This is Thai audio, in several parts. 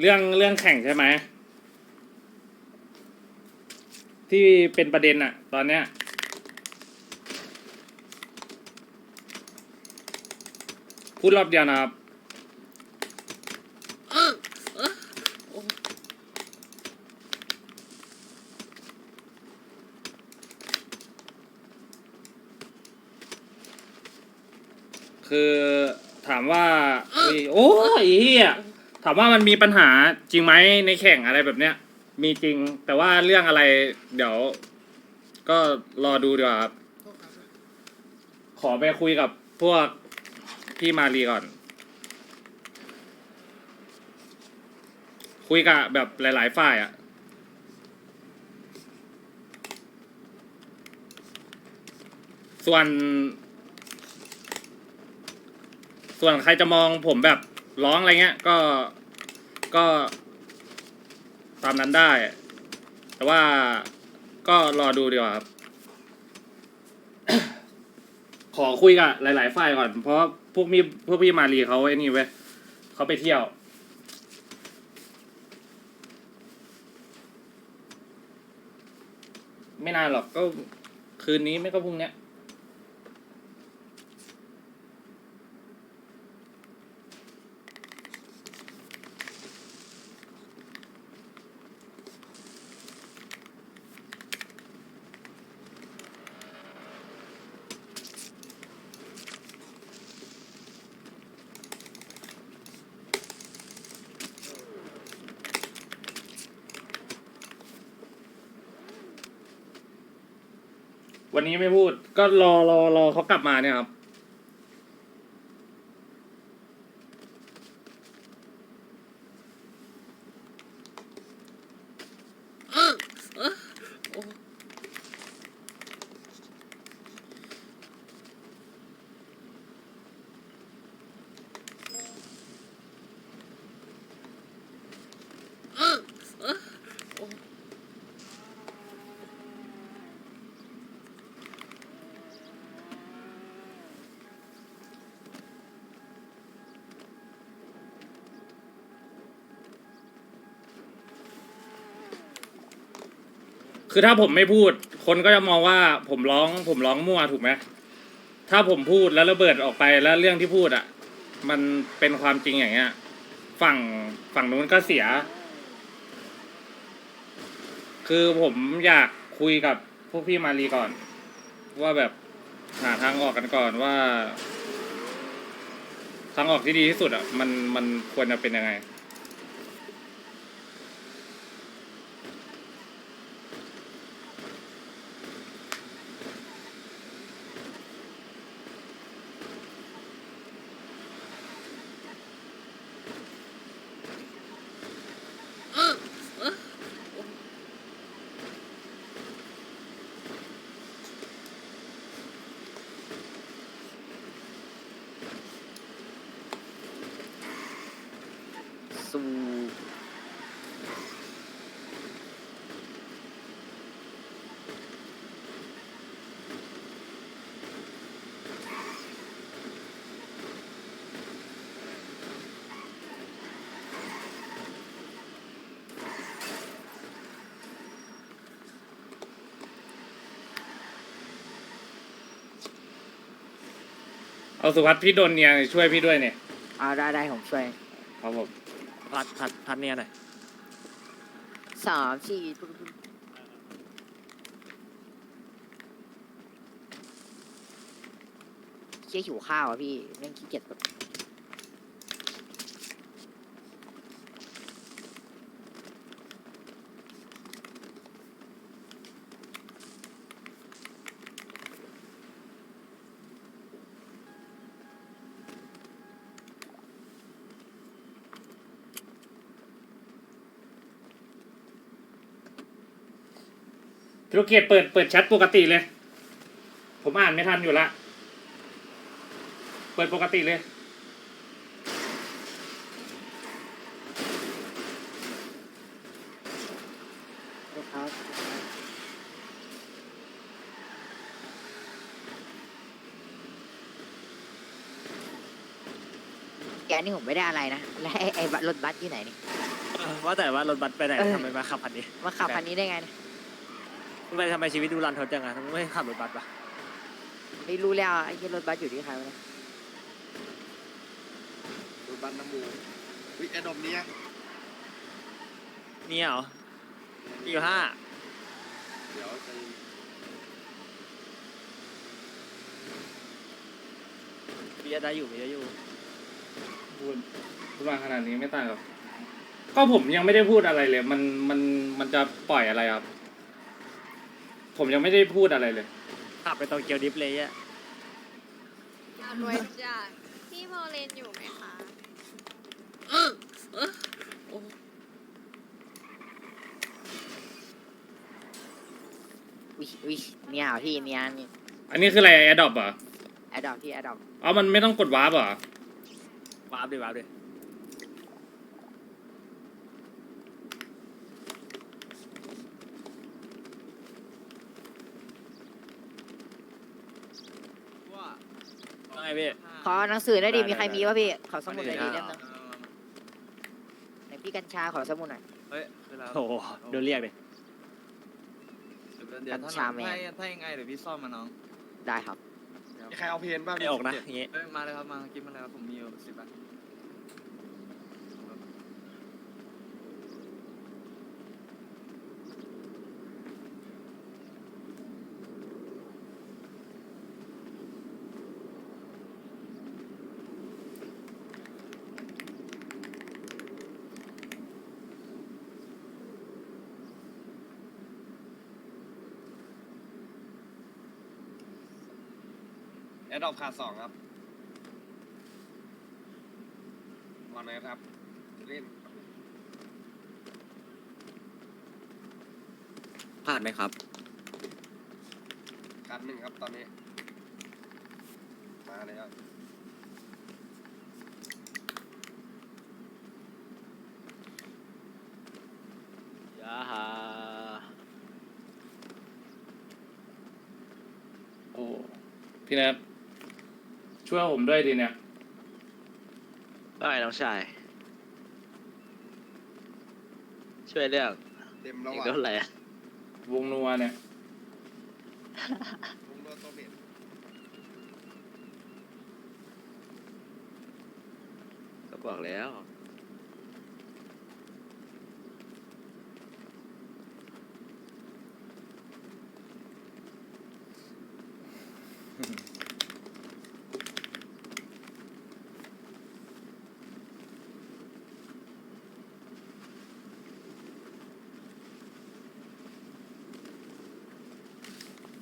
เรื่องเรื่องแข่งใช่ไหมที่เป็นประเด็นอะตอนเนี้ยพูดรอบเดียวนะครับคือถามว่าโอ้ยเฮีย ถามว่ามันมีปัญหาจริงไหมในแข่งอะไรแบบเนี้ย มีจริงแต่ว่าเรื่องอะไร เดี๋ยว ก็รอดูดีกว่าครับขอไปคุยกับพวกพี่มารีก่อน คุยกับแบบหลาย ๆ ฝ่ายอะส่วน ส่วนใครจะมองผมแบบร้องอะไรเงี้ย ก็ ก็ตามนั้นได้ แต่ว่าก็รอดูดีกว่าครับ ขอคุยกับหลาย ๆ ฝ่ายก่อน เพราะพวกมี่พวกพี่มารีเขาไอ้นี่เว้ยเขาไปเที่ยว ไม่นานหรอกก็คืนนี้ไม่ก็พรุ่งเนี้ย วันนี้ไม่พูดก็รอรอรอเขากลับมาเนี่ยครับ คือถ้าผมไม่พูด คนก็จะมองว่าผมร้องผมร้องมั่วถูกไหมถ้าผมพูดแล้วระเบิดออกไปแล้วเรื่องที่พูดอะ มันเป็นความจริงอย่างเงี้ย ฝั่งฝั่งนู้นก็เสีย คือผมอยากคุยกับพวกพี่มารีก่อน ว่าแบบหาทางออกกันก่อนว่าทางออกที่ดีที่สุดอะ มันมันควรจะเป็นยังไง สู้เอาสุพัฒน์พี่โดนเนี่ยช่วยพี่ด้วยเนี่ย เอาได้ได้ผมช่วย ครับผม พัดพัดพัดเนี่ยหน่อยสามสี่เชี่ยหิวข้าวอะพี่แม่งขี้เกียจแบบ ธุรกิจเปิดเปิดแชทปกติเลย ผมอ่านไม่ทันอยู่ละ เปิดปกติเลย ครับแกนี่ผมไม่ได้อะไรนะ และไอ้ไอ้บัสรถบัสที่ไหนนี่ว่าแต่ว่ารถบัสไปไหนทำไมมาขับคันนี้ มาขับคันนี้ได้ไงเนี่ย ทำไมทำไมชีวิตดูรันทดจังอะทำไมไม่ขับรถบัสปะไม่รู้แล้วไอ้ที่รถบัสอยู่ที่ใครวะเนี่ยรถบัสน้ำมูวิแอดอมเนี้ยเนี่ยเหรอมีอยู่ห้าเดี๋ยวจะมีอะไรอยู่มีอะไรอยู่พูดพูดมาขนาดนี้ไม่ต่างกับ ก็ผมยังไม่ได้พูดอะไรเลย มันมันมันจะปล่อยอะไรครับ ผมยังไม่ได้พูดอะไรเลย ขับไปโตเกียวดิฟเลยอะรวยจัดพี่โมเลนอยู่ไหมคะวิวิเนี่ยเหรอพี่เนี่ยนี่อันนี้คืออะไรแอดดอปอะแอดดอปพี่แอดดอปอ๋อมันไม่ต้องกดวาร์ปเหรอ วาร์ปดิวาร์ปดิ ว่าไง พี่ ขอหนังสือหน่อยดิได้มีใครได้มีวะพี่ขอสมุดหน่อยดิได้ เล่มหนึงไหนพี่กัญชาขอสมุดหน่อย เฮ้ยคือเราโอ้โหโดนเรียกเลยเดี๋ยวถ้ากัญชาแมนถ้าถ้ายังไงเดี๋ยวพี่ซ่อมมาน้องได้ครับ มีใครเอาเพนบ้างไม่ออกนะอย่างงี้เอ้ยมาเลยครับมากินมาเลยครับผมมีอยู่สิบบาท แอดอปขาดสองครับวันไหนครับ เล่นผ่านไหมครับขาดหนึ่งครับตอนนี้ มาเลยครับยาฮาโอ้ พี่แนท ช่วยผมด้วยดิเนี่ย ได้น้องชาย ช่วยเรื่องเต็มแล้วอีกอะเท่าไหร่วงนัวเนี่ยลุงโดนตัวเบ็ดก็บอกแล้ว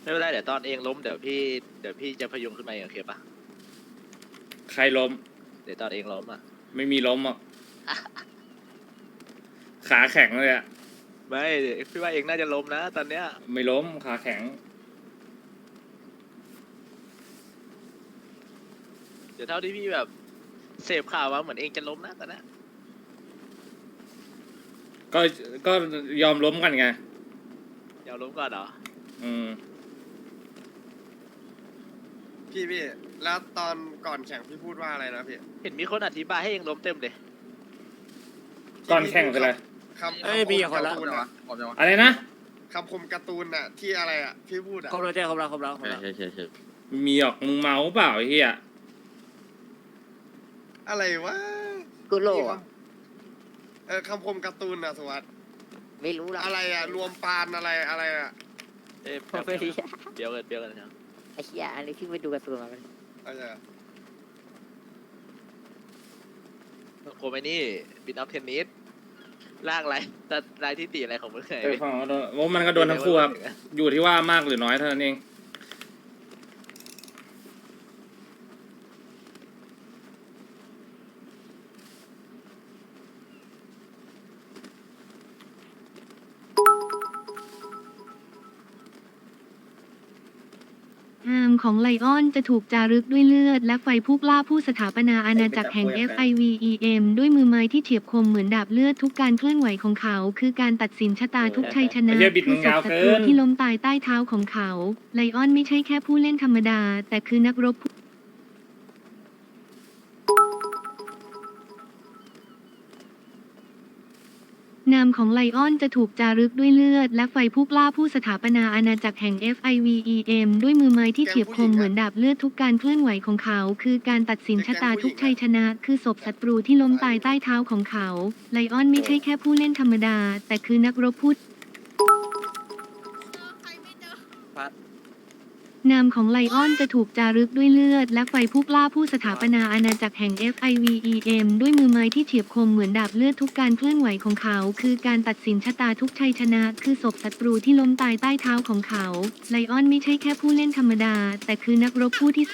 ไม่เป็นไรเดี๋ยวตอนเองล้มเดี๋ยวพี่เดี๋ยวพี่จะพยุงขึ้นมาเองโอเคปะใครล้ม เดี๋ยวตอนเองล้มอะไม่มีล้มอะขาแข็งเลยอะไม่พี่ว่าเองน่าจะล้มนะ ตอนเนี้ยไม่ล้มขาแข็ง เดี๋ยวเท่าที่พี่แบบเสพข่าวมาเหมือนเองจะล้มนะตอนเนี้ยก็ก็ยอมล้มกันไงอย่าล้มก่อนเหรออืม พี่พี่แล้วตอนก่อนแข่งพี่พูดว่าอะไรนะพี่เห็นมีคนอธิบายให้เองล้มเต็มเลยก่อนแข่งเป็นไรคำเอ้ยคำมีคคนมละการ์ตูนอะอะไรนะคำคมการ์ตูนอะที่อะไรอะพี่พูดอะครบแล้วเจ้ครบแล้วครบแล้วครบใช่แล้วใช่ใช่ใช่มีหรอกมึงเมาเปล่าไอ้เหี้ยอะไรวะกุโลอะเออคำคมการ์ตูนอะสวัสดไม่รู้ละอะไรอะรวมปานอะไรอะไรอะเอ๊ะผมไม่รู้เดี๋ยวกันเดี๋ยวกันนะไอ้เหี้ยอันนี้พี่ไปดูการ์ตูนมาเป็นอะไรอะโคไมนี่บินออฟเทนนิสลากไรแต่ลายที่ตีอะไรของมึงไงเออฟังก็โดนโอ้มันก็โดนทั้งคู่ครับ อยู่ที่ว่ามากหรือน้อยเท่านั้นเอง ของไลออนจะถูกจารึกด้วยเลือด และไฟผู้กล้าผู้สถาปนาอาณาจักรแห่ง FIVEM ด้วยมือไม้ที่เฉียบคมเหมือนดาบเลือดทุกการเคลื่อนไหวของเขา คือการตัดสินชะตาทุกชัยชนะไอ้เหี้ยบิดคืมึองศพยาวศัเกิตรูนที่ล้มตายใต้เท้าของเขา ไลออนไม่ใช่แค่ผู้เล่นธรรมดา แต่คือนักรบผู้ นามของไลออนจะถูกจารึกด้วยเลือด และไฟผู้กล้าผู้สถาปนาอาณาจักรแห่ง FIVEM ด้วยมือไม้ที่เฉียบคมเหมือนดาบเลือดทุกการเคลื่อนไหวของเขา คือการตัดสินชะตาทุกชัยชนะ คือศพศัตรูที่ล้มตายใต้เท้าของเขา ไลออนไม่ใช่แค่ผู้เล่นธรรมดา แต่คือนักรบผู้พัด นามของไลออนจะถูกจารึกด้วยเลือด และไฟผู้กล้าผู้สถาปนาอาณาจักรแห่ง FIVEM ด้วยมือไม้ที่เฉียบคมเหมือนดาบเลือดทุกการเคลื่อนไหวของเขา คือการตัดสินชะตาทุกชัยชนะ คือศพศัตรูที่ล้มตายใต้เท้าของเขา ไลออนไม่ใช่แค่ผู้เล่นธรรมดา แต่คือนักรบผู้ที่